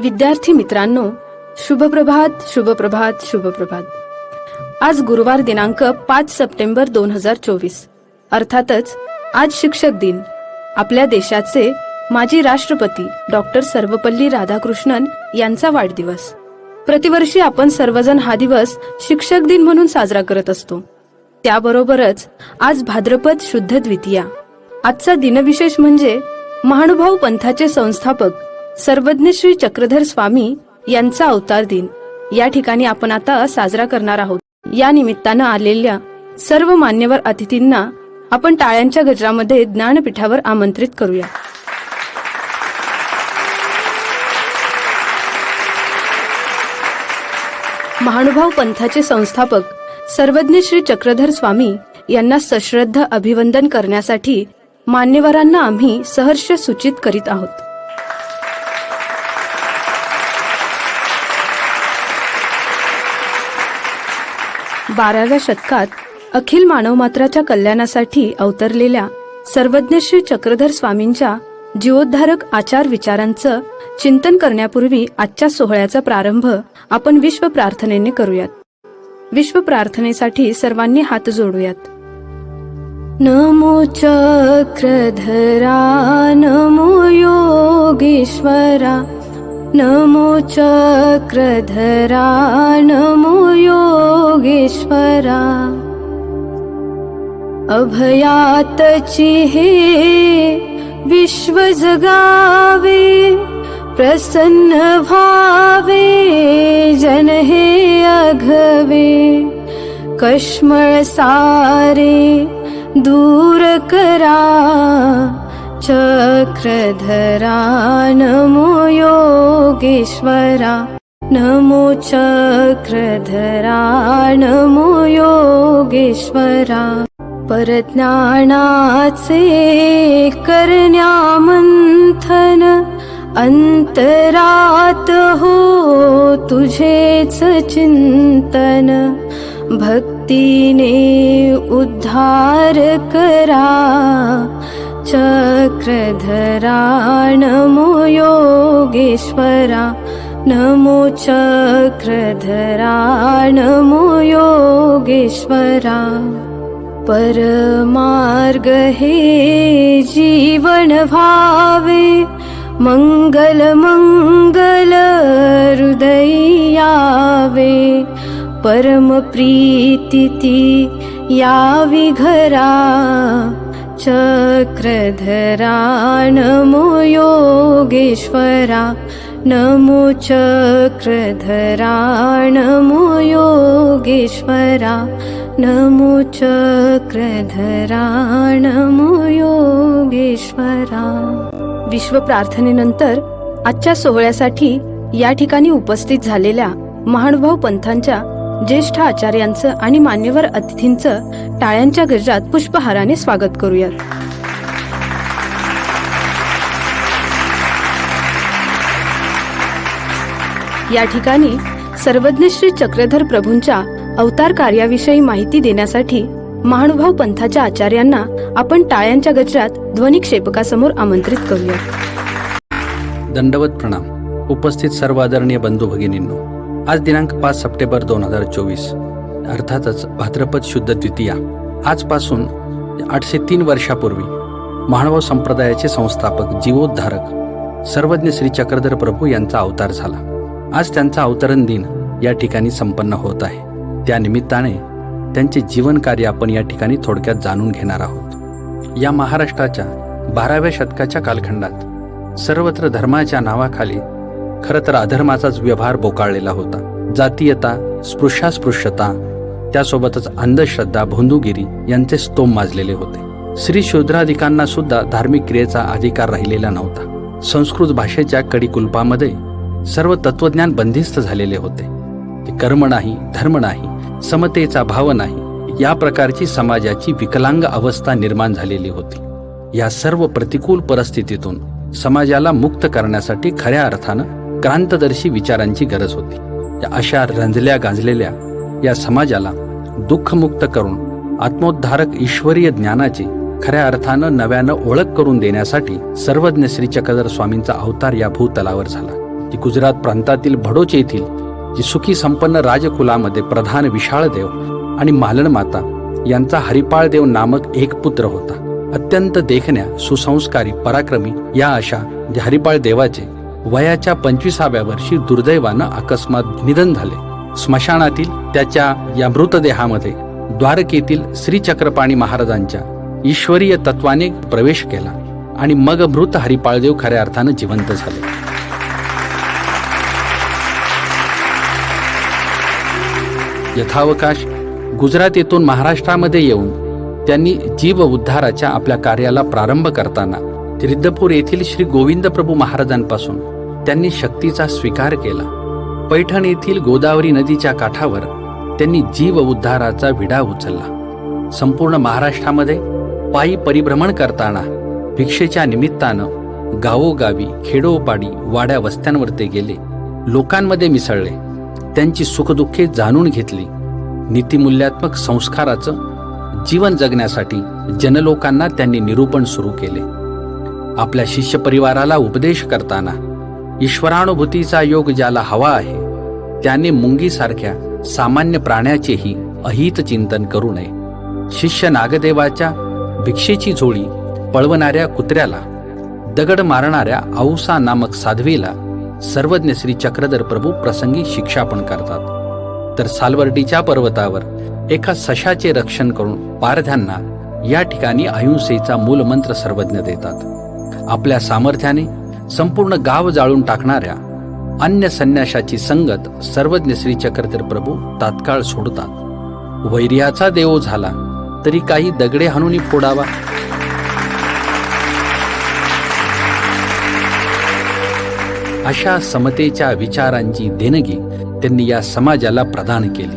विद्यार्थी मित्रांनो शुभप्रभात शुभप्रभात शुभप्रभात. आज गुरुवार दिनांक पाच सप्टेंबर दोन हजार चोवीस. अर्थातच आज शिक्षक दिन. आपल्या देशाचे माजी राष्ट्रपती डॉक्टर सर्वपल्ली राधाकृष्णन यांचा वाढदिवस. प्रतिवर्षी आपण सर्वजण हा दिवस शिक्षक दिन म्हणून साजरा करत असतो. त्याबरोबरच आज भाद्रपद शुद्ध द्वितीया. आजचा दिनविशेष म्हणजे महानुभाव पंथाचे संस्थापक सर्वज्ञ श्री चक्रधर स्वामी यांचा अवतार दिन. या ठिकाणी आपण आता साजरा करणार आहोत. या निमित्तानं आलेल्या सर्व मान्यवर अतिथींना आपण टाळ्यांच्या गजरामध्ये ज्ञानपीठावर आमंत्रित करूया. महानुभाव पंथाचे संस्थापक सर्वज्ञ श्री चक्रधर स्वामी यांना सश्रद्ध अभिवंदन करण्यासाठी मान्यवरांना आम्ही सहर्ष सूचित करीत आहोत. बाराव्या शतकात अखिल मानवमात्राच्या कल्याणासाठी अवतरलेल्या सर्वज्ञ श्री चक्रधर स्वामींच्या जीवोद्धारक आचार विचारांचं चिंतन करण्यापूर्वी आजच्या सोहळ्याचा प्रारंभ आपण विश्व प्रार्थनेने करूयात. विश्व प्रार्थनेसाठी सर्वांनी हात जोडूयात. नमो चक्रधरा नमो योगेश्वरा नमो चक्रधरा नमो योगेश्वरा। अभयातचिहे विश्व जगावे प्रसन्न भावे जनहे अघवे। कष्मसारे दूरकरा चक्रधरा नमो योगेश्वरा नमो चक्रधरा नमो योगेश्वरा परज्ञानाचे करण्यामंथन अंतरात हो तुझेच चिंतन भक्तीने उद्धार करा चक्रधरा नमो योगेश्वरा नमो चक्रधरा नमो योगेश्वरा परमार्ग हे जीवन भावे मंगल मंगल हृदयावे। परम प्रीती यावी घरा चक्रधरा नमो योगेश्वरा नमो चक्रधरा नमो योगेश्वरा नमो चक्रधरा नमो योगेश्वरा विश्व प्रार्थनेनंतर आजच्या सोहळ्यासाठी या ठिकाणी उपस्थित झालेल्या महानुभाव पंथांच्या ज्येष्ठ आचार्यांचं आणि मान्यवर अतिथींचं टाळ्यांच्या गजरात पुष्पहाराने स्वागत करूयात. या ठिकाणी सर्वज्ञ श्री चक्रधर प्रभूंच्या अवतार कार्याविषयी माहिती देण्यासाठी महानुभाव पंथाच्या आचार्यांना आपण टाळ्यांच्या गजरात ध्वनिक्षेपकासमोर आमंत्रित करूया दंडवत प्रणाम. उपस्थित सर्व आदरणीय बंधू भगिनींनो आज दिनांक पाच सप्टेंबर दोन हजार चोवीस. अर्थातच भाद्रपद शुद्ध द्वितीया. आजपासून आठशे तीन वर्षापूर्वी मानव संप्रदायाचे संस्थापक जीवोद्धारक सर्वज्ञ श्री चक्रधर प्रभू यांचा अवतार झाला. आज त्यांचा अवतरण दिन या ठिकाणी संपन्न होत आहे. त्या निमित्ताने त्यांचे जीवन कार्य आपण या ठिकाणी थोडक्यात जाणून घेणार आहोत. या महाराष्ट्राच्या बाराव्या शतकाच्या कालखंडात सर्वत्र धर्माच्या नावाखाली खरं तर अधर्माचाच व्यवहार बोकाळलेला होता. जातीयता स्पृश्यास्पृश्यता त्यासोबतच अंधश्रद्धा भोंदूगिरी यांचे स्तोम माजलेले होते. श्री शूद्राधिकांना सुद्धा धार्मिक क्रियेचा अधिकार राहिलेला नव्हता. संस्कृत भाषेच्या कडीकुल्पामध्ये सर्व तत्वज्ञान बंदिस्त झालेले होते. कर्म नाही धर्म नाही समतेचा भाव नाही या प्रकारची समाजाची विकलांग अवस्था निर्माण झालेली होती. या सर्व प्रतिकूल परिस्थितीतून समाजाला मुक्त करण्यासाठी खऱ्या अर्थानं क्रांतदर्शी विचारांची गरज होती. या अशा रंजल्या गांजलेल्या या समाजाला दुःखमुक्त करून आत्मोद्धारक ईश्वरीय ज्ञानाची खऱ्या अर्थानं नव्यानं ओळख करून देण्यासाठी सर्वज्ञ श्री चक्रधर स्वामींचा अवतार या भूतलावर झाला. जी गुजरात प्रांतातील भडोच येथील जी सुखी संपन्न राजकुलामध्ये प्रधान विशाळ देव आणि मालन माता यांचा हरिपाळ देव नामक एक पुत्र होता. अत्यंत देखण्या सुसंस्कारी पराक्रमी या अशा जे हरिपाळ देवाचे वयाच्या पंचवीसाव्या वर्षी दुर्दैवानं अकस्मात निधन झाले. स्मशानातील त्याच्या या मृतदेहामध्ये द्वारकेतील श्री चक्रपाणी महाराजांच्या ईश्वरीय तत्वाने प्रवेश केला आणि मग मृत हरिपाळदेव खऱ्या अर्थानं जिवंत झाले. यथावकाश गुजरात येथून महाराष्ट्रामध्ये येऊन त्यांनी जीव उद्धाराच्या आपल्या कार्याला प्रारंभ करताना रिद्धपूर येथील श्री गोविंद प्रभू महाराजांपासून त्यांनी शक्तीचा स्वीकार केला. पैठण येथील गोदावरी नदीच्या काठावर त्यांनी जीव उद्धाराचा विडा उचलला. संपूर्ण महाराष्ट्रामध्ये पायी परिभ्रमण करताना भिक्षेच्या निमित्तानं गावोगावी खेडोपाडी वाड्या वस्त्यांवर ते गेले. लोकांमध्ये मिसळले. त्यांची सुखदुःखे जाणून घेतली. नीतिमूल्यात्मक संस्काराचं जीवन जगण्यासाठी जनलोकांना त्यांनी निरूपण सुरू केले. आपल्या शिष्य परिवाराला उपदेश करताना ईश्वरानुभूतीचा योग ज्याला हवा आहे त्याने मुंगीसारख्या सामान्य प्राण्याचेही अहित चिंतन करू नये. शिष्य नागदेवाच्या भिक्षेची झोळी पळवणाऱ्या कुत्र्याला दगड मारणाऱ्या औसा नामक साध्वीला सर्वज्ञ श्री चक्रधर प्रभू प्रसंगी शिक्षा पण करतात. तर सालवर्डीच्या पर्वतावर एका सशाचे रक्षण करून पारध्यांना या ठिकाणी अहिंसेचा मूलमंत्र सर्वज्ञ देतात. आपल्या सामर्थ्याने संपूर्ण गाव जाळून टाकणाऱ्या अन्य संन्याशाची संगत सर्वज्ञ श्री चक्रधर प्रभू तात्काळ सोडतात. वैर्याचा देव झाला तरी काही दगडे हाणून फोडावा. अशा समतेच्या विचारांची देणगी त्यांनी या समाजाला प्रदान केली.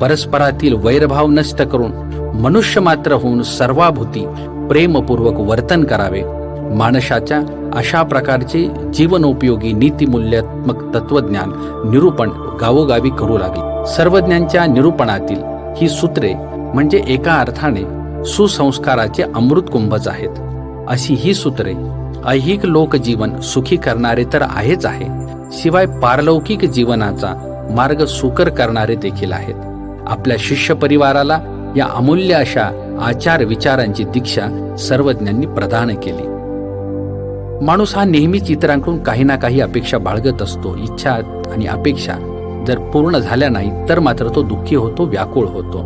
परस्परातील वैरभाव नष्ट करून मनुष्य मात्र होऊन सर्वाभूती प्रेमपूर्वक वर्तन करावे माणसाच्या अशा प्रकारचे जीवनोपयोगी नीतिमूल्यात्मक तत्वज्ञान निरूपण गावोगावी करू लागले. सर्वज्ञांच्या निरूपणातील ही सूत्रे म्हणजे एका अर्थाने सुसंस्काराचे अमृत कुंभच आहेत. अशी ही सूत्रे ऐहिक लोकजीवन सुखी करणारे तर आहेच आहे शिवाय पारलौकिक जीवनाचा मार्ग सुकर करणारे देखील आहेत. आपल्या शिष्य परिवाराला या अमूल्य अशा आचार विचारांची दीक्षा सर्वज्ञांनी प्रदान केली. माणूस हा नेहमीच इतरांकडून काही ना काही अपेक्षा बाळगत असतो इच्छा आणि अपेक्षा. जर पूर्ण झाल्या नाही तर मात्र तो दुःखी होतो व्याकुळ होतो.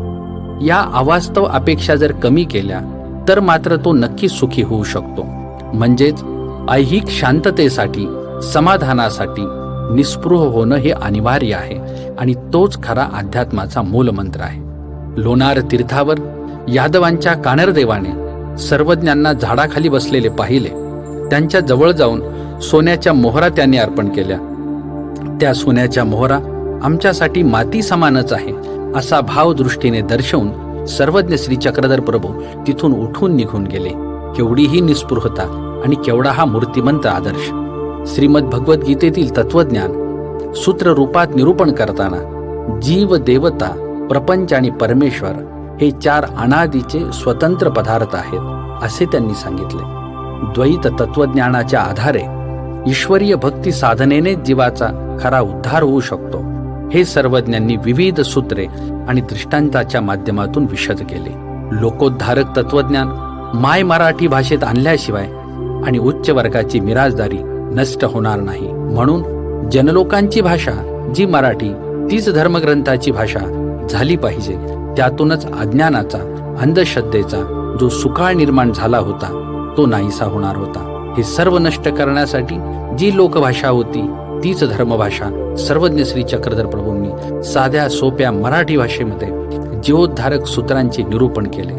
या अवास्तव अपेक्षा जर कमी केल्या तर मात्र तो नक्की सुखी होऊ शकतो. म्हणजेच ऐहिक शांततेसाठी समाधानासाठी निस्पृह होणं हे अनिवार्य आहे आणि तोच खरा अध्यात्माचा मूलमंत्र आहे. लोणार तीर्थावर यादवांच्या कानरदेवाने सर्वज्ञांना झाडाखाली बसलेले पाहिले. त्यांच्या जवळ जाऊन सोन्याच्या मोहरा त्यांनी अर्पण केल्या. त्या सोन्याच्या मोहरा आमच्यासाठी माती समानच आहे असा भाव दृष्टीने दर्शवून सर्वज्ञ श्री चक्रधर प्रभू तिथून उठून निघून गेले. केवढीही निस्पृहता आणि केवढा हा मूर्तिमंत आदर्श. श्रीमद भगवद्गीतेतील तत्वज्ञान सूत्र रूपात निरूपण करताना जीव देवता प्रपंच आणि परमेश्वर हे चार अनादीचे स्वतंत्र पदार्थ आहेत असे त्यांनी सांगितले. द्वैत तत्वज्ञानाच्या आधारे ईश्वरीय भक्ती साधनेने जीवाचा खरा उद्धार होऊ शकतो. हे सर्वज्ञांनी विविध सूत्रे आणि दृष्टांताच्या माध्यमातून विशद केले. लोकोद्धारक तत्वज्ञान माय मराठी भाषेत आणल्याशिवाय आणि उच्च वर्गाची मिराजदारी नष्ट होणार नाही. म्हणून जनलोकांची भाषा जी मराठी तीच धर्मग्रंथाची भाषा झाली पाहिजे. त्यातूनच अज्ञानाचा अंधश्रद्धेचा जो सुकाळ निर्माण झाला होता तो नाहीसा होणार होता. हे सर्व नष्ट करण्यासाठी जी लोकभाषा होती तीच धर्मभाषा सर्वज्ञ श्री चक्रधर प्रभूंनी साध्या सोप्या मराठी भाषेमध्ये जीवोद्धारक सूत्रांचे निरूपण केले.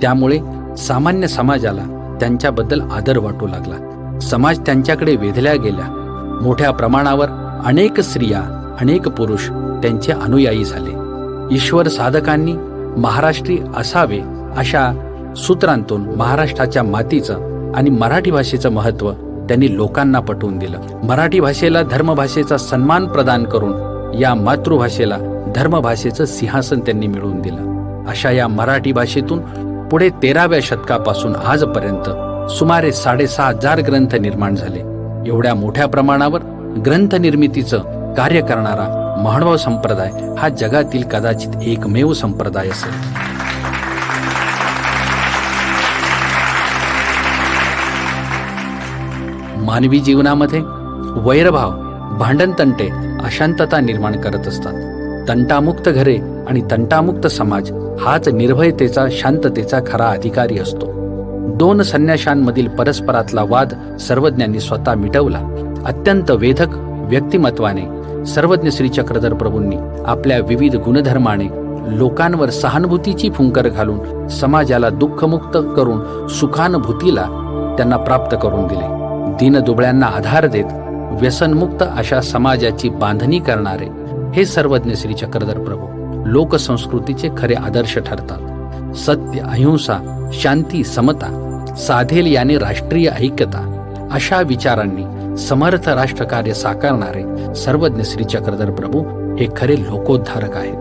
त्यामुळे सामान्य समाजाला त्यांच्याबद्दल आदर वाटू लागला. समाज त्यांच्याकडे वेधल्या गेल्या. मोठ्या प्रमाणावर अनेक स्त्रिया अनेक पुरुष त्यांचे अनुयायी झाले. ईश्वर साधकांनी महाराष्ट्री असावे अशा सूत्रांतून महाराष्ट्राच्या मातीचं आणि मराठी भाषेचं महत्त्व त्यांनी लोकांना पटवून दिलं. मराठी भाषेला धर्मभाषेचा सन्मान प्रदान करून या मातृभाषेला धर्मभाषेचं सिंहासन त्यांनी मिळवून दिलं. अशा या मराठी भाषेतून पुढे तेराव्या शतकापासून आजपर्यंत सुमारे साडेसहा हजार ग्रंथ निर्माण झाले. एवढ्या मोठ्या प्रमाणावर ग्रंथ निर्मितीचं कार्य करणारा महानुभाव संप्रदाय हा जगातील कदाचित एकमेव संप्रदाय असेल. मानवी जीवनामध्ये वैरभाव भांडणतंटे अशांतता निर्माण करत असतात. तंटामुक्त घरे आणि तंटामुक्त समाज हाच निर्भयतेचा शांततेचा खरा अधिकारी असतो. दोन संन्याशांमधील परस्परातला वाद सर्वज्ञांनी स्वतः मिटवला. अत्यंत वेधक व्यक्तिमत्वाने सर्वज्ञ श्री चक्रधर प्रभूंनी आपल्या विविध गुणधर्माने लोकांवर सहानुभूतीची फुंकर घालून समाजाला दुःखमुक्त करून सुखानुभूतीला त्यांना प्राप्त करून दिले. दीनदुबळ्यांना आधार देत व्यसनमुक्त अशा समाजाची बांधणी करणारे हे सर्वज्ञ श्री चक्रधर प्रभू लोकसंस्कृतीचे खरे आदर्श ठरतात. सत्य अहिंसा शांती समता साधेल याने राष्ट्रीय ऐक्यता अशा विचारांनी समर्थ राष्ट्रकार्य साकारणारे सर्वज्ञ श्री चक्रधर प्रभू हे खरे लोकोद्धारक आहेत.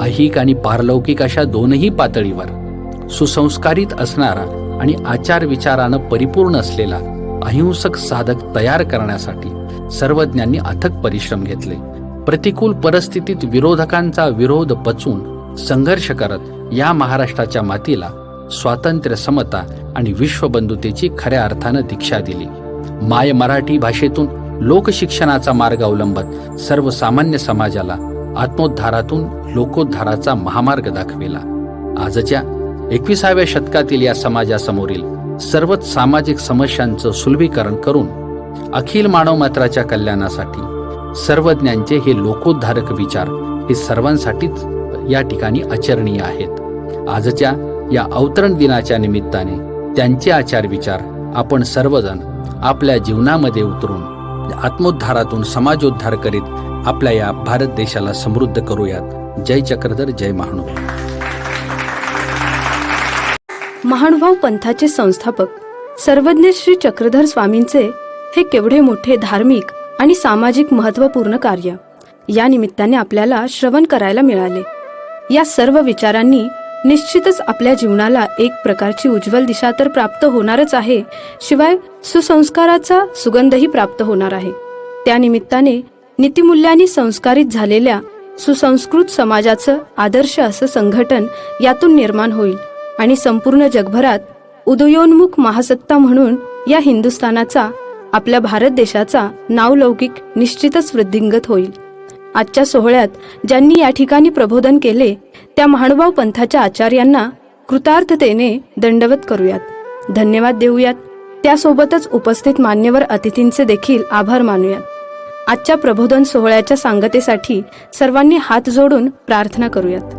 अहिक आणि पारलौकिक अशा दोनही पातळीवर सुसंस्कारित असणारा आणि आचार विचारानं परिपूर्ण असलेला अहिंसक साधक तयार करण्यासाठी सर्वज्ञांनी अथक परिश्रम घेतले. प्रतिकूल परिस्थितीत विरोधकांचा विरोध पचून संघर्ष करत या महाराष्ट्राच्या मातीला स्वातंत्र्य समता आणि विश्वबंधुतेची खऱ्या अर्थानं दीक्षा दिली. माय मराठी भाषेतून लोकशिक्षणाचा मार्ग अवलंबत सर्वसामान्य समाजाला आत्मोद्धारातून लोकोद्धाराचा महामार्ग दाखविला. आजच्या एकविसाव्या शतकातील या समाजासमोरील सर्वच सामाजिक समस्यांचं सुलभीकरण करून अखिल मानवमात्राच्या कल्याणासाठी सर्वज्ञांचे हे लोकोद्धारक विचार हे सर्वांसाठीच या ठिकाणी आचरणीय आहेत. आजच्या या अवतरण दिनाच्या निमित्ताने त्यांचे आचार विचार आपण सर्वजण आपल्या जीवनामध्ये उतरून आत्मोद्धारातून समाजोद्धार करीत आपल्या या भारत देशाला समृद्ध करूयात. जय चक्रधर जय महानुभाव महानुभाव पंथाचे संस्थापक सर्वज्ञ श्री चक्रधर स्वामींचे हे केवढे मोठे धार्मिक आणि सामाजिक महत्त्वपूर्ण कार्य. या निमित्ताने आपल्याला श्रवण करायला मिळाले. या सर्व विचारांनी निश्चितच आपल्या जीवनाला एक प्रकारची उज्ज्वल दिशा तर प्राप्त होणारच आहे शिवाय सुसंस्काराचा सुगंधही प्राप्त होणार आहे. त्या निमित्ताने नीतिमूल्यांनी संस्कारित झालेल्या सुसंस्कृत समाजाचं आदर्श असं संघटन यातून निर्माण होईल. आणि संपूर्ण जगभरात उदयोन्मुख महासत्ता म्हणून या हिंदुस्थानाचा आपल्या भारत देशाचा नावलौकिक निश्चितच वृद्धिंगत होईल. आजच्या सोहळ्यात ज्यांनी या ठिकाणी प्रबोधन केले त्या महानुभाव पंथाच्या आचार्यांना कृतार्थतेने दंडवत करूयात. धन्यवाद देऊयात. त्यासोबतच उपस्थित मान्यवर अतिथींचे देखील आभार मानूयात. आजच्या प्रबोधन सोहळ्याच्या सांगतेसाठी सर्वांनी हात जोडून प्रार्थना करूयात.